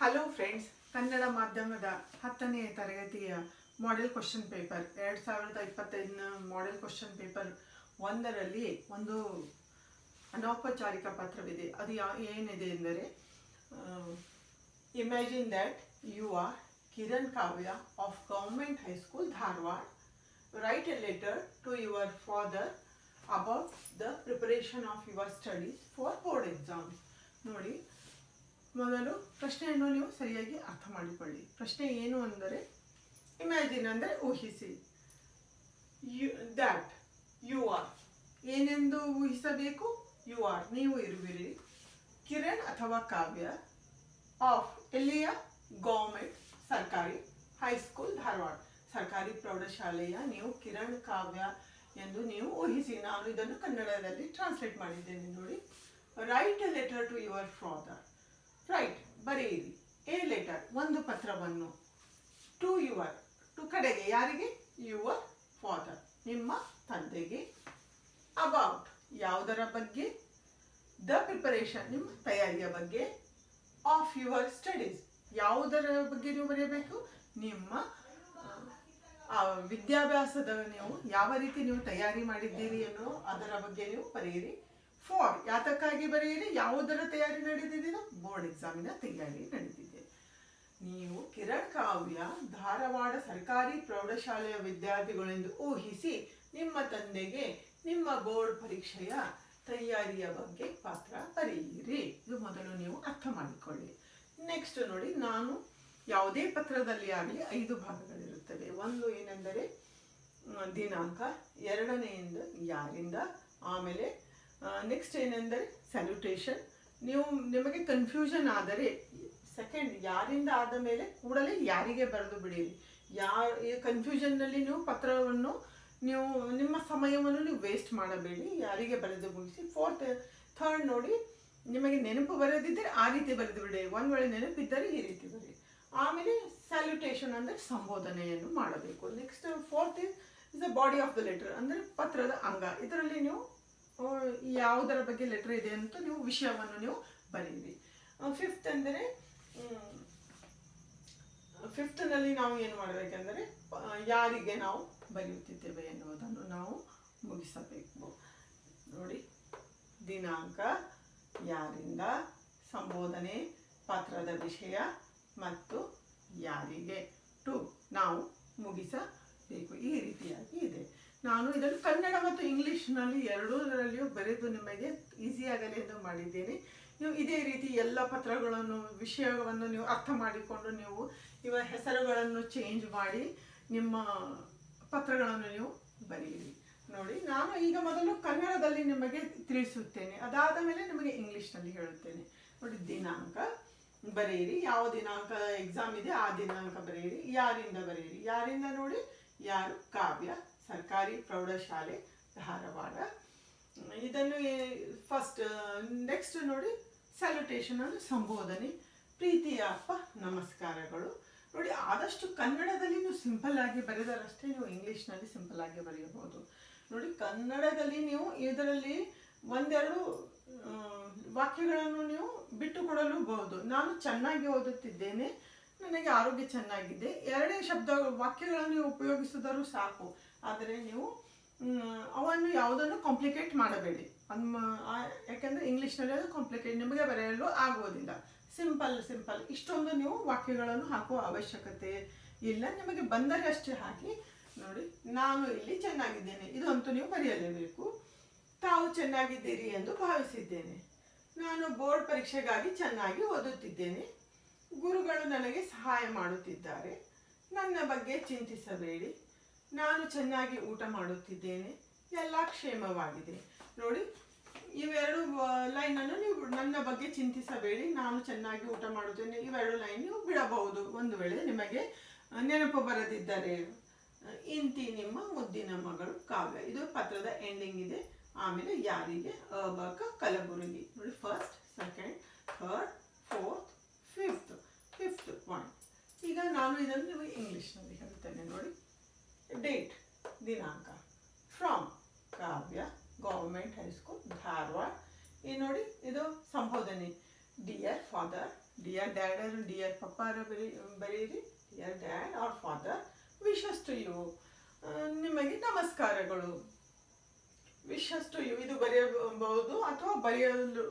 Hello friends Kannada ಮಾಧ್ಯಮದ ಹತ್ತನೇ ತರಗತಿಯ ಮಾಡೆಲ್ ಕ್ವಶನ್ ಪೇಪರ್ ಎರಡು ಸಾವಿರದ ಇಪ್ಪತ್ತೈದನ ಮಾಡೆಲ್ ಕ್ವಶನ್ ಪೇಪರ್ ಒಂದರಲ್ಲಿ ಒಂದು ಅನೌಪಚಾರಿಕ ಪತ್ರವಿದೆ. ಅದು ಯಾ, ಏನಿದೆ ಎಂದರೆ imagine that you are Kiran Kavya of government high school Dharwad write a letter to your father about the preparation of your studies for board exams ನೋಡಿ ಮೊದಲು ಪ್ರಶ್ನೆಯನ್ನು ನೀವು ಸರಿಯಾಗಿ ಅರ್ಥ ಮಾಡಿಕೊಳ್ಳಿ. ಪ್ರಶ್ನೆ ಏನು ಅಂದರೆ ಇಮ್ಯಾಜಿನ್ ಅಂದರೆ ಊಹಿಸಿ. ಯು ದ್ಯಾಟ್ ಯು ಆರ್ ಏನೆಂದು ಊಹಿಸಬೇಕು? ಯು ಆರ್ ನೀವು ಇರುವಿರಿ. ಕಿರಣ್ ಅಥವಾ ಕಾವ್ಯ ಆಫ್ ಎಲ್ಲಿಯ? ಗೌರ್ಮೆಂಟ್ ಸರ್ಕಾರಿ ಹೈಸ್ಕೂಲ್ ಧಾರವಾಡ. ಸರ್ಕಾರಿ ಪ್ರೌಢಶಾಲೆಯ ನೀವು ಕಿರಣ್ ಕಾವ್ಯ ಎಂದು ನೀವು ಊಹಿಸಿ. ನಾನು ಇದನ್ನು ಕನ್ನಡದಲ್ಲಿ ಟ್ರಾನ್ಸ್ಲೇಟ್ ಮಾಡಿದ್ದೇನೆ ನೋಡಿ. Write a letter to your father write ಬರೆಯಿರಿ. ಎ ಲೆಟರ್ ಒಂದು ಪತ್ರವನ್ನು. ಟು ಯುವರ್ ಟು ಕಡೆಗೆ ಯಾರಿಗೆ? ಯುವರ್ ಫಾದರ್ ನಿಮ್ಮ ತಂದೆಗೆ. ಅಬೌಟ್ ಯಾವುದರ ಬಗ್ಗೆ? ದ ಪ್ರಿಪರೇಷನ್ ನಿಮ್ಮ ತಯಾರಿಯ ಬಗ್ಗೆ. ಆಫ್ ಯುವರ್ ಸ್ಟಡೀಸ್ ಯಾವುದರ ಬಗ್ಗೆ ನೀವು ಬರೆಯಬೇಕು? ನಿಮ್ಮ ವಿದ್ಯಾಭ್ಯಾಸದ ನೀವು ಯಾವ ರೀತಿ ನೀವು ತಯಾರಿ ಮಾಡಿದ್ದೀರಿ ಅನ್ನೋ ಅದರ ಬಗ್ಗೆ ನೀವು ಬರೆಯಿರಿ. ಫಾರ್ ಯಾತಕ್ಕಾಗಿ ಬರೆಯಿರಿ? ಯಾವುದರ ತಯಾರಿ ನಡೆದಿದೆಯೋ ಬೋರ್ಡ್ ಎಕ್ಸಾಮಿನ ತಯಾರಿ ನಡೆದಿದೆ. ನೀವು ಕಿರಣ್ ಕಾವ್ಯ ಧಾರವಾಡ ಸರ್ಕಾರಿ ಪ್ರೌಢಶಾಲೆಯ ವಿದ್ಯಾರ್ಥಿಗಳೆಂದು ಊಹಿಸಿ ನಿಮ್ಮ ತಂದೆಗೆ ನಿಮ್ಮ ಬೋರ್ಡ್ ಪರೀಕ್ಷೆಯ ತಯಾರಿಯ ಬಗ್ಗೆ ಪತ್ರ ಬರೆಯಿರಿ. ಇದು ಮೊದಲು ನೀವು ಅರ್ಥ ಮಾಡಿಕೊಳ್ಳಿ. ನೆಕ್ಸ್ಟ್ ನೋಡಿ, ನಾನು ಯಾವುದೇ ಪತ್ರದಲ್ಲಿ ಆಗಲಿ ಐದು ಭಾಗಗಳಿರುತ್ತವೆ. ಒಂದು ಏನೆಂದರೆ, ದಿನಾಂಕ, ಎರಡನೆಯಿಂದ ಯಾರಿಂದ, ಆಮೇಲೆ ನೆಕ್ಸ್ಟ್ ಏನೆಂದರೆ ಸ್ಯಾಲ್ಯುಟೇಷನ್ ನೀವು ನಿಮಗೆ ಕನ್ಫ್ಯೂಷನ್ ಆದರೆ ಸೆಕೆಂಡ್ ಯಾರಿಂದ ಆದ ಮೇಲೆ ಕೂಡಲೇ ಯಾರಿಗೆ ಬರೆದು ಬಿಡಿರಿ. ಯಾ ಕನ್ಫ್ಯೂಷನ್ನಲ್ಲಿ ನೀವು ಪತ್ರವನ್ನು ನೀವು, ನಿಮ್ಮ ಸಮಯವನ್ನು ನೀವು ವೇಸ್ಟ್ ಮಾಡಬೇಡಿ. ಯಾರಿಗೆ ಬರೆದು ಮುಗಿಸಿ ಫೋರ್ತ್ ಥರ್ಡ್ ನೋಡಿ ನಿಮಗೆ ನೆನಪು ಬರೆದಿದ್ದರೆ ಆ ರೀತಿ ಬರೆದು ಬಿಡಿ. ಒಂದು ವೇಳೆ ನೆನಪಿದ್ದರೆ ಈ ರೀತಿ ಬರೀ ಆಮೇಲೆ ಸ್ಯಾಲ್ಯುಟೇಷನ್ ಅಂದರೆ ಸಂಬೋಧನೆಯನ್ನು ಮಾಡಬೇಕು. Next fourth is the body of the letter ಅಂದರೆ ಪತ್ರದ ಅಂಗ. ಇದರಲ್ಲಿ ನೀವು ಯಾವುದರ ಬಗ್ಗೆ ಲೆಟರ್ ಇದೆ ಅಂತ ನೀವು ವಿಷಯವನ್ನು ನೀವು ಬರೀರಿ. ಫಿಫ್ತ್ ಅಂದರೆ ಫಿಫ್ತ್ನಲ್ಲಿ ನಾವು ಏನು ಮಾಡಬೇಕೆಂದರೆ ಯಾರಿಗೆ ನಾವು ಬರೆಯುತ್ತಿದ್ದೇವೆ ಎನ್ನುವುದನ್ನು ನಾವು ಮುಗಿಸಬೇಕು. ನೋಡಿ, ದಿನಾಂಕ, ಯಾರಿಂದ, ಸಂಬೋಧನೆ, ಪತ್ರದ ವಿಷಯ ಮತ್ತು ಯಾರಿಗೆ. ಟು ನಾವು ಮುಗಿಸಬೇಕು. ಈ ರೀತಿಯಾಗಿ ಇದೆ. ನಾನು ಇದನ್ನು ಕನ್ನಡ ಮತ್ತು ಇಂಗ್ಲಿಷ್ನಲ್ಲಿ ಎರಡೂದರಲ್ಲಿಯೂ ಬರೆದು ನಿಮಗೆ ಈಸಿಯಾಗಲಿ ಎಂದು ಮಾಡಿದ್ದೇನೆ. ನೀವು ಇದೇ ರೀತಿ ಎಲ್ಲ ಪತ್ರಗಳನ್ನು, ವಿಷಯವನ್ನು ನೀವು ಅರ್ಥ ಮಾಡಿಕೊಂಡು ನೀವು ಇವ ಹೆಸರುಗಳನ್ನು ಚೇಂಜ್ ಮಾಡಿ ನಿಮ್ಮ ಪತ್ರಗಳನ್ನು ನೀವು ಬರೆಯಿರಿ ನೋಡಿ, ನಾನು ಈಗ ಮೊದಲು ಕನ್ನಡದಲ್ಲಿ ನಿಮಗೆ ತಿಳಿಸುತ್ತೇನೆ. ಅದಾದ ಮೇಲೆ ನಿಮಗೆ ಇಂಗ್ಲಿಷ್ನಲ್ಲಿ ಹೇಳುತ್ತೇನೆ. ನೋಡಿ, ದಿನಾಂಕ ಬರೆಯಿರಿ. ಯಾವ ದಿನಾಂಕ ಎಕ್ಸಾಮ್ ಇದೆ, ಆ ದಿನಾಂಕ ಬರೆಯಿರಿ. ಯಾರಿಂದ ಬರೆಯಿರಿ? ಯಾರಿಂದ ನೋಡಿ? ಯಾರು ಕಾವ್ಯ. ಸರ್ಕಾರಿ ಪ್ರೌಢಶಾಲೆ ಧಾರವಾಡ. ಇದನ್ನು ಫಸ್ಟ್ ನೆಕ್ಸ್ಟ್ ನೋಡಿ ಸ್ಯಾಲ್ಯುಟೇಷನ್ ಅಂದರೆ ಸಂಬೋಧನೆ ಪ್ರೀತಿಯ ಅಪ್ಪ ನಮಸ್ಕಾರಗಳು. ನೋಡಿ ಆದಷ್ಟು ಕನ್ನಡದಲ್ಲಿ ನೀವು ಸಿಂಪಲ್ ಆಗಿ ಬರೆದರಷ್ಟೇ ನೀವು ಇಂಗ್ಲೀಷ್ನಲ್ಲಿ ಸಿಂಪಲ್ ಆಗಿ ಬರೆಯಬಹುದು. ನೋಡಿ ಕನ್ನಡದಲ್ಲಿ ನೀವು ಇದರಲ್ಲಿ ಒಂದೆರಡು ವಾಕ್ಯಗಳನ್ನು ನೀವು ಬಿಟ್ಟು ಕೊಡಲೂಬಹುದು ನಾನು ಚೆನ್ನಾಗಿ ಓದುತ್ತಿದ್ದೇನೆ, ನನಗೆ ಆರೋಗ್ಯ ಚೆನ್ನಾಗಿದೆ. ಎರಡೇ ಶಬ್ದ ವಾಕ್ಯಗಳನ್ನು ನೀವು ಉಪಯೋಗಿಸಿದರೂ ಸಾಕು. ಆದರೆ ನೀವು ಅವನ್ನು ಯಾವುದನ್ನು ಕಾಂಪ್ಲಿಕೇಟ್ ಮಾಡಬೇಡಿ. ಅಮ್ಮ ಯಾಕೆಂದರೆ ಇಂಗ್ಲೀಷ್ನಲ್ಲಿ ಅದು ಕಾಂಪ್ಲಿಕೇಟ್ ನಿಮಗೆ ಬರೆಯಲು ಆಗುವುದಿಲ್ಲ. ಸಿಂಪಲ್ ಸಿಂಪಲ್ ಇಷ್ಟೊಂದು ನೀವು ವಾಕ್ಯಗಳನ್ನು ಹಾಕುವ ಅವಶ್ಯಕತೆ ಇಲ್ಲ. ನಿಮಗೆ ಬಂದರೆ ಅಷ್ಟೇ ಹಾಕಿ. ನೋಡಿ, ನಾನು ಇಲ್ಲಿ ಚೆನ್ನಾಗಿದ್ದೇನೆ. ಇದಂತೂ ನೀವು ಬರೆಯಲೇಬೇಕು. ತಾವು ಚೆನ್ನಾಗಿದ್ದೀರಿ ಎಂದು ಭಾವಿಸಿದ್ದೇನೆ. ನಾನು ಬೋರ್ಡ್ ಪರೀಕ್ಷೆಗಾಗಿ ಚೆನ್ನಾಗಿ ಓದುತ್ತಿದ್ದೇನೆ. ಗುರುಗಳು ನನಗೆ ಸಹಾಯ ಮಾಡುತ್ತಿದ್ದಾರೆ. ನನ್ನ ಬಗ್ಗೆ ಚಿಂತಿಸಬೇಡಿ. ನಾನು ಚೆನ್ನಾಗಿ ಊಟ ಮಾಡುತ್ತಿದ್ದೇನೆ. ಎಲ್ಲ ಕ್ಷೇಮವಾಗಿದೆ. ನೋಡಿ, ಇವೆರಡು ಲೈನನ್ನು ನೀವು ನನ್ನ ಬಗ್ಗೆ ಚಿಂತಿಸಬೇಡಿ. ನಾನು ಚೆನ್ನಾಗಿ ಊಟ ಮಾಡುತ್ತೇನೆ. ಇವೆರಡು ಲೈನ್ ನೀವು ಬಿಡಬಹುದು. ಒಂದು ವೇಳೆ ನಿಮಗೆ ನೆನಪು ಬರದಿದ್ದರೆ. ಇಂತಿ ನಿಮ್ಮ ಮುದ್ದಿನ ಮಗಳು ಕಾವ್ಯ. ಇದು ಪತ್ರದ ಎಂಡಿಂಗ್ ಇದೆ. ಆಮೇಲೆ ಯಾರಿಗೆ? ಅಬಕ ಕಲಬುರಗಿ. ನೋಡಿ first second third fourth fifth fifth point ಈಗ ನಾನು ಇದನ್ನು ನಿಮಗೆ ಇಂಗ್ಲೀಷ್ನಲ್ಲಿ ಹೇಳ್ತೇನೆ ನೋಡಿ. ಡೇಟ್ ದಿನಾಂಕ from Kavya government high school Dharwad ಈ ನೋಡಿ ಇದು ಸಂಬೋಧನೆ dear father dear dad or dear ಪಪ್ಪಾರ ಬರೀ ಬರೀರಿ dear dad or father wishes to you ನಿಮಗೆ ನಮಸ್ಕಾರಗಳು ವಿಶಸ್ ಟು ಯು ಇದು ಬರೆಯಬಹುದು ಅಥವಾ ಬರೆಯಲು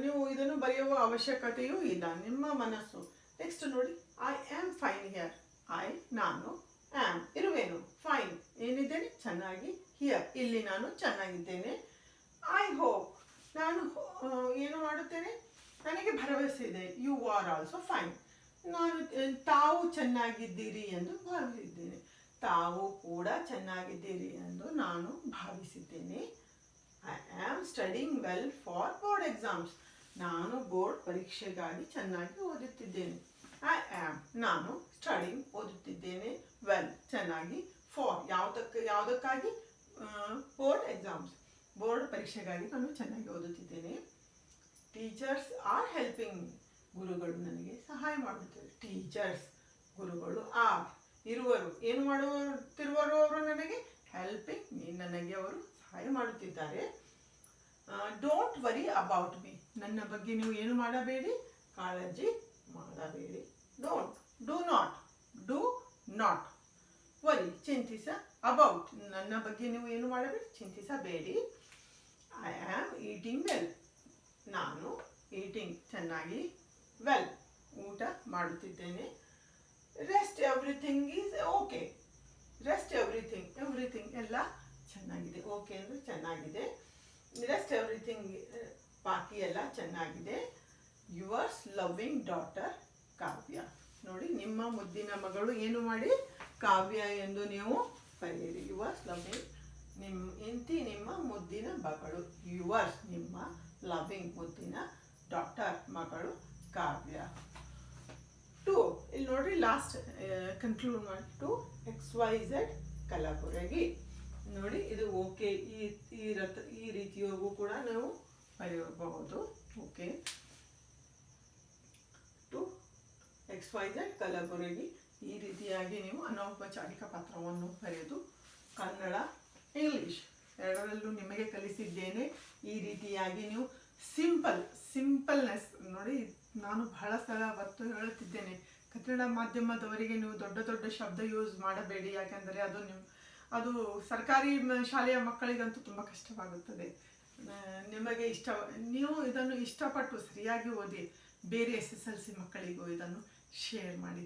ನೀವು ಇದನ್ನು ಬರೆಯುವ ಅವಶ್ಯಕತೆಯೂ ಇಲ್ಲ ನಿಮ್ಮ ಮನಸ್ಸು ನೆಕ್ಸ್ಟ್ ನೋಡಿ I am fine here I ನಾನು ಆಮ್ ಇರುವೇನು? ಫೈನ್ ಏನಿದ್ದೇನೆ? ಚೆನ್ನಾಗಿ. ಹಿಯರ್ ಇಲ್ಲಿ ನಾನು ಚೆನ್ನಾಗಿದ್ದೇನೆ. ಐ ಹೋಪ್ ನಾನು ಏನು ಮಾಡುತ್ತೇನೆ? ನನಗೆ ಭರವಸೆ ಇದೆ. ಯು ಆರ್ ಆಲ್ಸೋ ಫೈನ್ ನಾನು ತಾವು ಚೆನ್ನಾಗಿದ್ದೀರಿ ಎಂದು ಭಾವಿಸಿದ್ದೇನೆ. ತಾವು ಕೂಡ ಚೆನ್ನಾಗಿದ್ದೀರಿ ಎಂದು ನಾನು ಭಾವಿಸಿದ್ದೇನೆ. I am studying well for board exams ನಾನು ಬೋರ್ಡ್ ಪರೀಕ್ಷೆಗಾಗಿ ಚೆನ್ನಾಗಿ ಓದುತ್ತಿದ್ದೇನೆ. ಐ ಆಮ್ ನಾನು ಸ್ಟಡಿಂಗ್ ಓದುತ್ತಿದ್ದೇನೆ. ವೆಲ್ ಚೆನ್ನಾಗಿ. ಫಾರ್ ಯಾವುದಕ್ಕೆ, ಯಾವುದಕ್ಕಾಗಿ? ಬೋರ್ಡ್ ಎಕ್ಸಾಮ್ಸ್ ಬೋರ್ಡ್ ಪರೀಕ್ಷೆಗಾಗಿ ನಾನು ಚೆನ್ನಾಗಿ ಓದುತ್ತಿದ್ದೇನೆ. ಟೀಚರ್ಸ್ ಆರ್ ಹೆಲ್ಪಿಂಗ್ ಗುರುಗಳು ನನಗೆ ಸಹಾಯ ಮಾಡುತ್ತಾರೆ ಟೀಚರ್ಸ್ ಗುರುಗಳು ಆರ್ ಇರುವರು, ಏನು ಮಾಡುತ್ತಿರುವರು ಅವರು ನನಗೆ ಹೆಲ್ಪಿಂಗ್ ಮೀ ನನಗೆ ಅವರು ಸಹಾಯ ಮಾಡುತ್ತಿದ್ದಾರೆ. ಡೋಂಟ್ ವರಿ ಅಬೌಟ್ ಮೀ ನನ್ನ ಬಗ್ಗೆ ನೀವು ಏನು ಮಾಡಬೇಡಿ? ಕಾಳಜಿ ಮಾಡಬೇಡಿ don't do not do not worry, ಚಿಂತಿಸ about ನನ್ನ ಬಗ್ಗೆ ನೀವು ಏನು ಮಾಡಬೇಡಿ? ಚಿಂತಿಸಬೇಡಿ ಐ ಆಮ್ ಈಟಿಂಗ್ ವೆಲ್ ನಾನು ಈಟಿಂಗ್ ಚೆನ್ನಾಗಿ ವೆಲ್ ಊಟ ಮಾಡುತ್ತಿದ್ದೇನೆ. Rest everything is okay rest everything everything ಎಲ್ಲ ಚೆನ್ನಾಗಿದೆ. ಓಕೆ ಅಂದರೆ ಚೆನ್ನಾಗಿದೆ. ರೆಸ್ಟ್ ಎವ್ರಿಥಿಂಗ್ ಬಾಕಿ ಎಲ್ಲ ಚೆನ್ನಾಗಿದೆ. Yours loving daughter Kavya. ನೋಡಿ, ನಿಮ್ಮ ಮುದ್ದಿನ ಮಗಳು ಏನು ಮಾಡಿ? ಕಾವ್ಯ ಎಂದು ನೀವು ಬರೆಯಿರಿ ಯುವರ್ಸ್ ಲವ್ವಿಂಗ್ ನಿಮ್ಮ ಇಂತಿ ನಿಮ್ಮ ಮುದ್ದಿನ ಮಗಳು. ಯುವರ್ಸ್, ನಿಮ್ಮ ಲವಿಂಗ್ ಮುದ್ದಿನ ಡಾಟರ್ ಮಗಳು ಕಾವ್ಯ. ಟು, ಇಲ್ಲಿ ನೋಡ್ರಿ, ಲಾಸ್ಟ್ ಕನ್ಕ್ಲೂಡ್ ಮಾಡಿ. To, X Y Z Kalaburagi. ನೋಡಿ, ಇದು ಓಕೆ. ಈ ಈ ರೀತಿಯಾಗೂ ಕೂಡ ನಾವು ಬರೆಯಬಹುದು. Okay to X Y Z Kalaburagi. ಈ ರೀತಿಯಾಗಿ ನೀವು ಅನೌಪಚಾರಿಕ ಪತ್ರವನ್ನು ಬರೆದು ಕನ್ನಡ, ಇಂಗ್ಲಿಷ್ ಎರಡರಲ್ಲೂ ನಿಮಗೆ ಕಲಿಸಿದ್ದೇನೆ. ಈ ರೀತಿಯಾಗಿ ನೀವು ಸಿಂಪಲ್, ಸಿಂಪಲ್ನೆಸ್ ನೋಡಿ, ನಾನು ಬಹಳ ಸಲ ಒತ್ತು ಹೇಳುತ್ತಿದ್ದೇನೆ. ಕನ್ನಡ ಮಾಧ್ಯಮದವರಿಗೆ ನೀವು ದೊಡ್ಡ ದೊಡ್ಡ ಶಬ್ದ ಯೂಸ್ ಮಾಡಬೇಡಿ. ಯಾಕೆಂದರೆ ಅದು ನಿಮ್ಮ ಅದು ಸರ್ಕಾರಿ ಶಾಲೆಯ ಮಕ್ಕಳಿಗಂತೂ ತುಂಬ ಕಷ್ಟವಾಗುತ್ತದೆ. ನಿಮಗೆ ಇಷ್ಟ ನೀವು ಇದನ್ನು ಇಷ್ಟಪಟ್ಟು ಸರಿಯಾಗಿ ಓದಿ, ಬೇರೆ ಎಸ್ ಎಸ್ ಎಲ್ ಸಿ ಮಕ್ಕಳಿಗೂ ಇದನ್ನು ಶೇರ್ ಮಾಡಿ